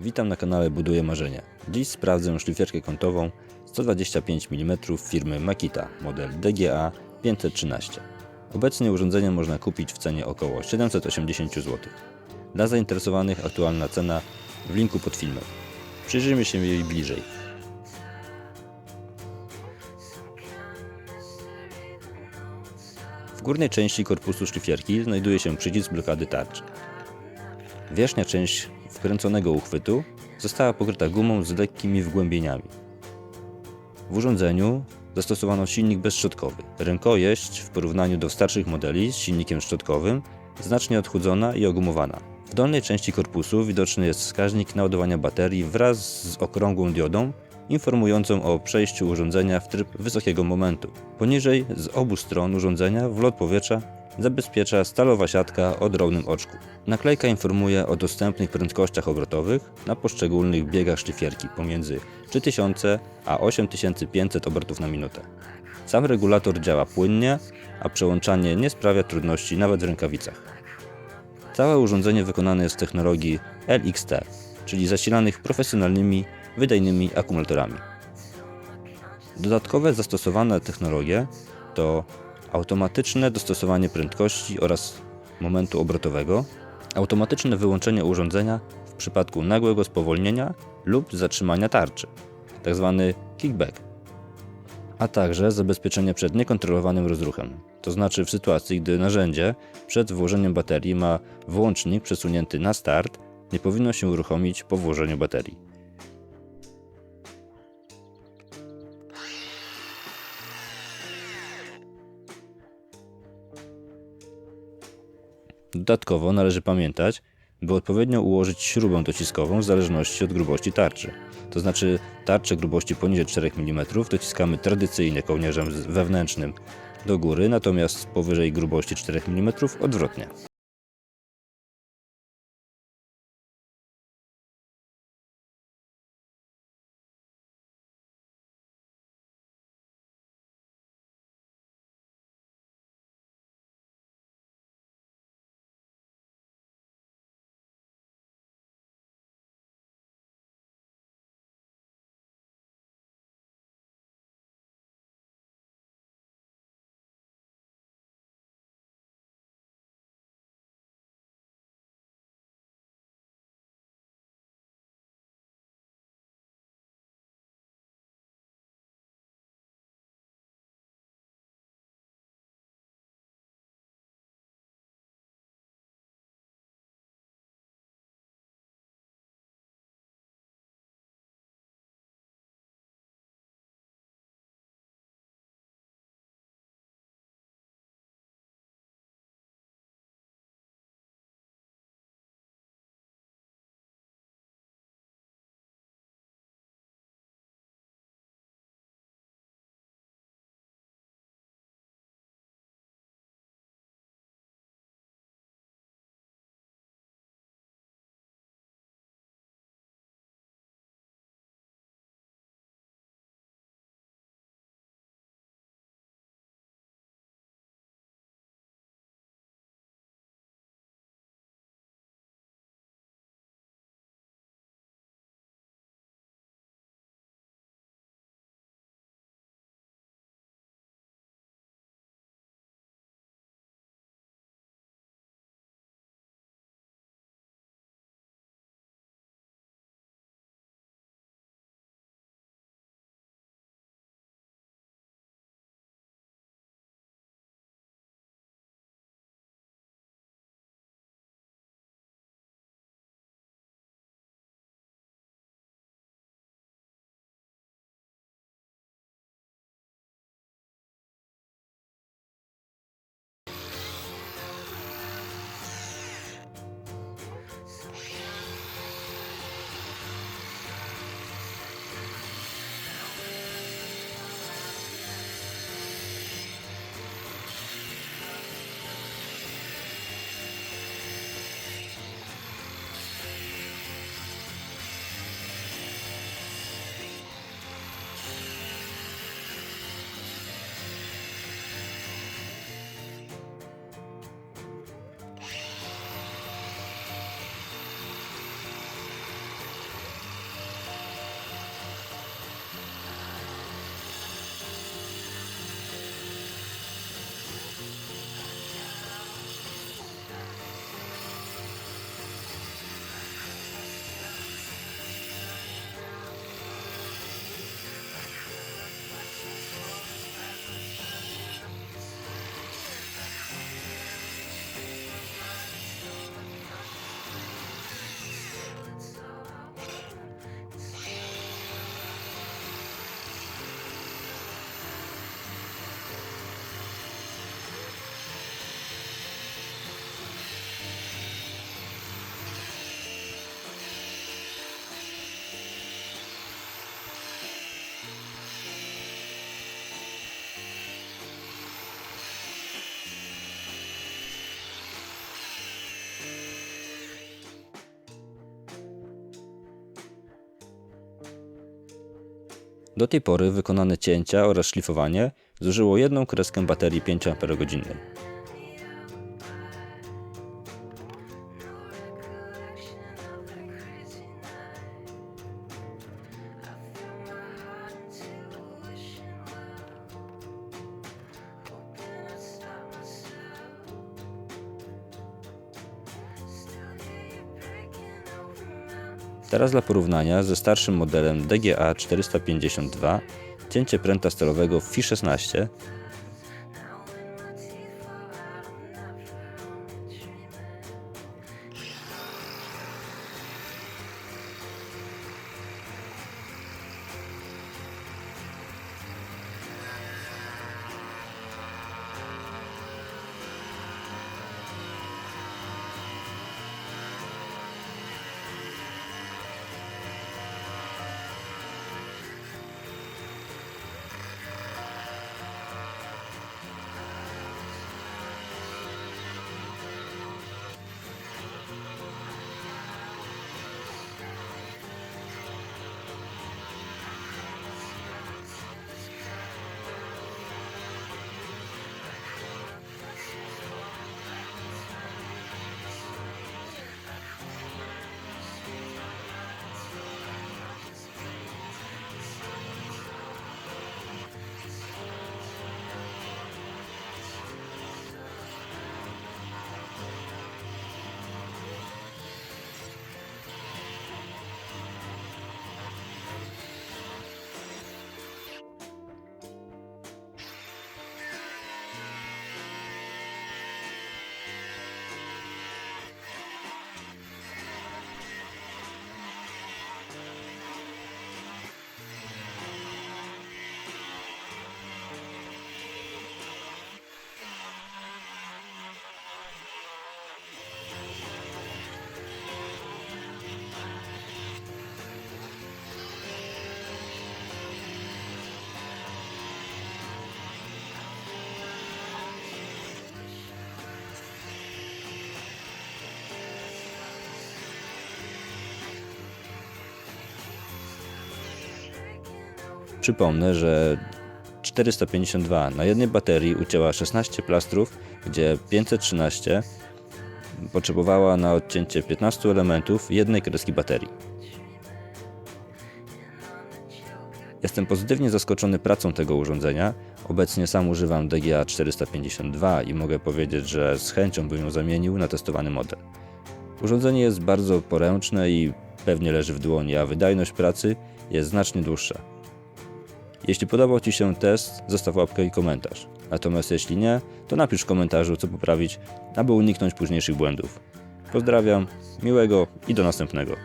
Witam na kanale Buduję Marzenia. Dziś sprawdzę szlifierkę kątową 125 mm firmy Makita, model DGA 513. Obecnie urządzenie można kupić w cenie około 780 zł. Dla zainteresowanych aktualna cena w linku pod filmem. Przyjrzyjmy się jej bliżej. W górnej części korpusu szlifierki znajduje się przycisk blokady tarczy. Wierzchnia część wkręconego uchwytu została pokryta gumą z lekkimi wgłębieniami. W urządzeniu zastosowano silnik bezszczotkowy. Rękojeść w porównaniu do starszych modeli z silnikiem szczotkowym znacznie odchudzona i ogumowana. W dolnej części korpusu widoczny jest wskaźnik naładowania baterii wraz z okrągłą diodą informującą o przejściu urządzenia w tryb wysokiego momentu. Poniżej z obu stron urządzenia wlot powietrza zabezpiecza stalowa siatka o drobnym oczku. Naklejka informuje o dostępnych prędkościach obrotowych na poszczególnych biegach szlifierki pomiędzy 3000 a 8500 obrotów na minutę. Sam regulator działa płynnie, a przełączanie nie sprawia trudności nawet w rękawicach. Całe urządzenie wykonane jest w technologii LXT, czyli zasilanych profesjonalnymi, wydajnymi akumulatorami. Dodatkowe zastosowane technologie to automatyczne dostosowanie prędkości oraz momentu obrotowego, automatyczne wyłączenie urządzenia w przypadku nagłego spowolnienia lub zatrzymania tarczy, tzw. kickback, a także zabezpieczenie przed niekontrolowanym rozruchem, to znaczy w sytuacji, gdy narzędzie przed włożeniem baterii ma włącznik przesunięty na start, nie powinno się uruchomić po włożeniu baterii. Dodatkowo należy pamiętać, by odpowiednio ułożyć śrubę dociskową w zależności od grubości tarczy. To znaczy tarczę grubości poniżej 4 mm dociskamy tradycyjnie kołnierzem wewnętrznym do góry, natomiast powyżej grubości 4 mm odwrotnie. Do tej pory wykonane cięcia oraz szlifowanie zużyło jedną kreskę baterii 5 Teraz dla porównania ze starszym modelem DGA 452 cięcie pręta stalowego FI 16 Przypomnę, że 452 na jednej baterii ucięła 16 plastrów, gdzie 513 potrzebowała na odcięcie 15 elementów jednej kreski baterii. Jestem pozytywnie zaskoczony pracą tego urządzenia. Obecnie sam używam DGA 452 i mogę powiedzieć, że z chęcią bym ją zamienił na testowany model. Urządzenie jest bardzo poręczne i pewnie leży w dłoni, a wydajność pracy jest znacznie dłuższa. Jeśli podobał Ci się test, zostaw łapkę i komentarz. Natomiast jeśli nie, to napisz w komentarzu, co poprawić, aby uniknąć późniejszych błędów. Pozdrawiam, miłego i do następnego.